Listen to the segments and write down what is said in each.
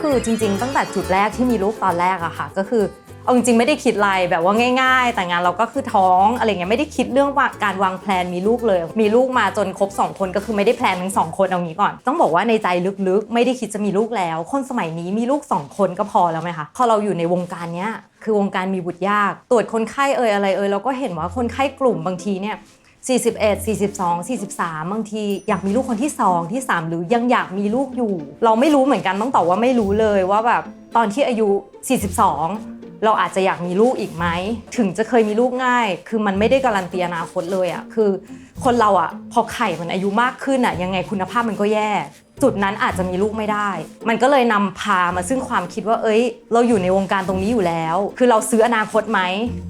คือจริง ๆ ตั้งแต่จุดแรกที่มีลูกตอนแรกอะค่ะ ก็คือเอาจริงๆไม่ได้คิดอะไรแบบว่าง่าย ๆ แต่งานเราก็คือท้องอะไรเงี้ยไม่ได้คิดเรื่องว่าการวางแผนมีลูกเลย มีลูกมาจนครบสองคนก็คือไม่ได้แพลนทั้งสองคนเอางี้ก่อน ต้องบอกว่าในใจลึกๆ ไม่ได้คิดจะมีลูกแล้ว คนสมัยนี้มีลูกสองคนก็พอแล้วไหมคะพอเราอยู่ในวงการเนี้ยคือวงการมีบุตรยาก ตรวจคนไข้เอ่ยอะไรเอ่ยเราก็เห็นว่าคนไข้กลุ่มบางทีเนี่ย 41 42 43 บางทีอยากมีลูกคนที่ 2 ที่ 3 หรือยังอยากมีลูกอยู่ เราไม่รู้เหมือนกันต้องตอบว่าไม่รู้เลยว่าแบบตอนที่อายุ 42 เราอาจจะอยากมีลูกอีกไหม ถึงจะเคยมีลูกง่าย คือมันไม่ได้การันตีอนาคตเลยอะคือคนเราอะพอไข่มันอายุมากขึ้นอะยังไงคุณภาพมันก็แย่ จุดนั้นอาจจะมีลูกไม่ได้ มันก็เลยนำพามาซึ่งความคิดว่า เอ้ย เราอยู่ในวงการตรงนี้อยู่แล้ว คือเราซื้ออนาคตไหม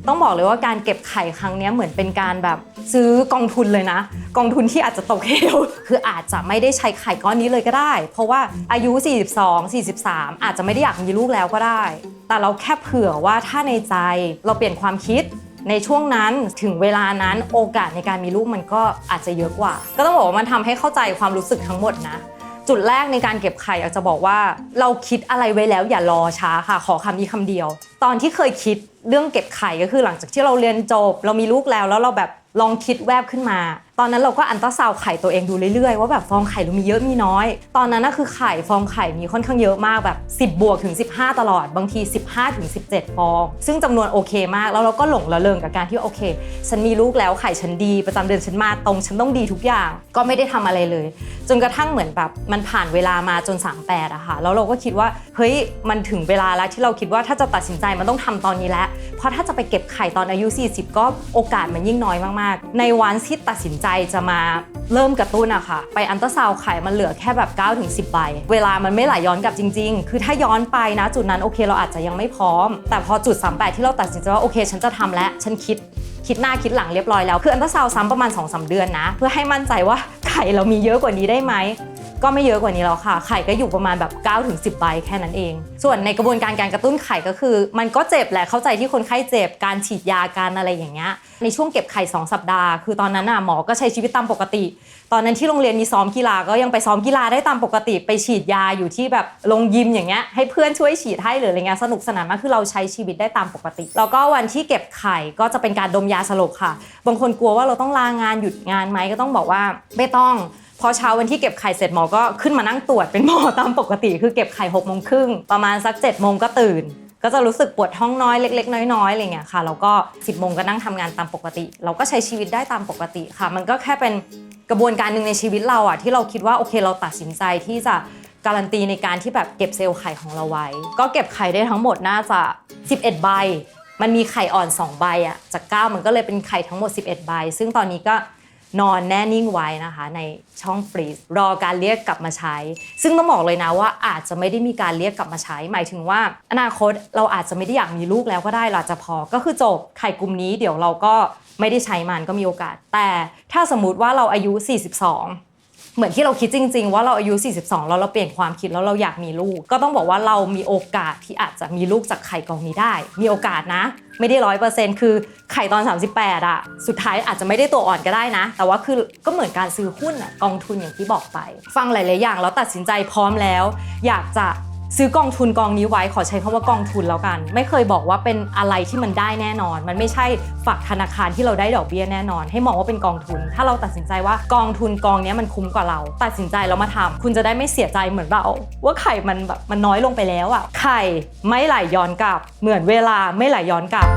ต้องบอกเลยว่าการเก็บไข่ครั้งนี้เหมือนเป็นการแบบซื้อกองทุนเลยนะ กองทุนที่อาจจะตกเหว คืออาจจะไม่ได้ใช้ไข่ก้อนนี้เลยก็ได้ เพราะว่าอายุ 42 43 อาจจะไม่ได้อยากมีลูกแล้วก็ได้ แต่เราแค่เผื่อว่าถ้าในใจเราเปลี่ยนความคิดในช่วงนั้นถึงเวลานั้นโอกาสในการมีลูกมันก็อาจจะเยอะกว่า ก็ต้องบอกว่ามันทำให้เข้าใจความรู้สึกทั้งหมดนะ จุดแรกในการเก็บไข่อยากจะบอกว่า เราคิดอะไรไว้แล้วอย่ารอช้าค่ะ ขอคำนี้คำเดียว ตอนที่เคยคิดเรื่องเก็บไข่ก็คือหลังจากที่เราเรียนจบ เรามีลูกแล้วแล้วเราแบบลองคิดแวบขึ้นมา ตอนนั้นเราก็อันตราซาวไข่ตัวเองดูเรื่อยๆ ว่าแบบฟองไข่เรามีเยอะมีน้อย ตอนนั้นน่ะคือไข่ฟองไข่มีค่อนข้างเยอะมากแบบ 10 บวกถึง 15 ตลอด บางที 15ถึง17 ฟอง ซึ่งจำนวนโอเคมากแล้วเราก็หลงระเริงกับการที่โอเค ฉันมีลูกแล้วไข่ฉันดี ประจำเดือนฉันมาตรงฉันต้องดีทุกอย่าง ก็ไม่ได้ทำอะไรเลย จนกระทั่งเหมือนแบบมันผ่านเวลามาจน 38อะค่ะแล้วเราก็คิดว่าเฮ้ยมันถึงเวลาแล้วที่เราคิดว่าถ้าจะตัดสินใจมันต้องทำตอนนี้แล้วเพราะถ้าจะไปเก็บไข่ตอนอายุ 40 ก็โอกาสมันยิ่งน้อยมากๆ ในวันที่ตัดสินใจจะมาเริ่มกระตุ้นอะค่ะ ไปอันตราซาวไข่มันเหลือแค่แบบ9ถึงสิบใบ เวลามันไม่ไหลย้อนกลับจริง ๆ คือถ้าย้อนไปนะจุดนั้นโอเคเราอาจจะยังไม่พร้อม แต่พอจุด 38 ที่เราตัดสินใจว่าโอเค ฉันจะทำแล้วฉันคิดคิดหน้าคิดหลังเรียบร้อยแล้ว คืออันตราซาวซ้ำประมาณ2อสเดือนนะ เพื่อให้มั่นใจว่าไข่เรามีเยอะกว่านี้ได้ไหม ก็ไม่เยอะกว่านี้แล้วค่ะ ไข่ก็อยู่ประมาณแบบ9ถึง10ใบแค่นั้นเอง ส่วนในกระบวนการการกระตุ้นไข่ก็คือ มันก็เจ็บแหละเข้าใจที่คนไข้เจ็บการฉีดยาการอะไรอย่างเงี้ยในช่วงเก็บไข่ 2 สัปดาห์ คือตอนนั้นน่ะหมอก็ใช้ชีวิตตามปกติ ตอนนั้นที่โรงเรียนมีซ้อมกีฬาก็ยังไปซ้อมกีฬาได้ตามปกติ ไปฉีดยาอยู่ที่แบบลงยิมอย่างเงี้ยให้เพื่อนช่วยฉีดให้หรืออะไรเงี้ยสนุกสนานมากคือเราใช้ชีวิตได้ตามปกติ แล้วก็วันที่เก็บไข่ก็จะเป็นการดมยาสลบค่ะ บางคนกลัวว่าเราต้องลางานหยุดงานไหมก็ต้องบอกว่าไม่ต้อง พอเช้าวันที่เก็บไข่เสร็จหมอก็ขึ้นมานั่งตรวจเป็นหมอตามปกติ คือเก็บไข่6กโมงครึ่งประมาณสัก7จ็ดโมงก็ตื่น ก็จะรู้สึกปวดท้องน้อยเล็ก ๆ น้อยๆอะไรเงี้ยค่ะแล้วก็ 10บโมงก็นั่งทำงานตามปกติ เราก็ใช้ชีวิตได้ตามปกติค่ะ มันก็แค่เป็นกระบวนการหนึ่งในชีวิตเราอะที่เราคิดว่าโอเคเราตัดสินใจที่จะการันตีในการที่แบบเก็บเซลล์ไข่ของเราไว้ ก็เก็บไข่ได้ทั้งหมดน่าจะ 11 ใบ มันมีไข่อ่อน 2 ใบอะจาก 9 มันก็เลยเป็นไข่ทั้งหมด 11 ใบ ซึ่งตอนนี้ก็ นอนแน่นิ่งไว้นะคะ ในช่องฟรีซรอการเรียกกลับมาใช้ ซึ่งต้องบอกเลยนะว่าอาจจะไม่ได้มีการเรียกกลับมาใช้ หมายถึงว่า อนาคตเราอาจจะไม่ได้อยากมีลูกแล้วก็ได้เราจจะพอก็คือจบไข่กลุ่มนี้เดี๋ยวเราก็ไม่ได้ใช้มันก็มีโอกาส แต่ถ้าสมมุติว่าเราอายุ 42 เหมือนที่เราคิดจริง ๆ ว่าเราอายุ 42 แล้วเราเปลี่ยนความคิดแล้วเราอยากมีลูก ก็ต้องบอกว่าเรามีโอกาสที่อาจจะมีลูกจากไข่กองนี้ได้ มีโอกาสนะ ไม่ได้ร้อยเปอร์เซ็นต์คือไข่ตอน 38อะสุดท้ายอาจจะไม่ได้ตัวอ่อนก็ได้นะ แต่ว่าคือก็เหมือนการซื้อหุ้นอะกองทุนอย่างที่บอกไป ฟังหลาย ๆ อย่างแล้วตัดสินใจพร้อมแล้ว อยากจะ ซื้อกองทุนกองนี้ไว้ขอใช้คำว่ากองทุนแล้วกัน ไม่เคยบอกว่าเป็นอะไรที่มันได้แน่นอน มันไม่ใช่ฝากธนาคารที่เราได้ดอกเบี้ยแน่นอน ให้มองว่าเป็นกองทุน ถ้าเราตัดสินใจว่ากองทุนกองนี้มันคุ้มกว่าเรา ตัดสินใจแล้วมาทำคุณจะได้ไม่เสียใจเหมือนเรา ว่าไข่มันแบบมันน้อยลงไปแล้วอะไข่ไม่ไหลย้อนกลับ เหมือนเวลาไม่ไหลย้อนกลับ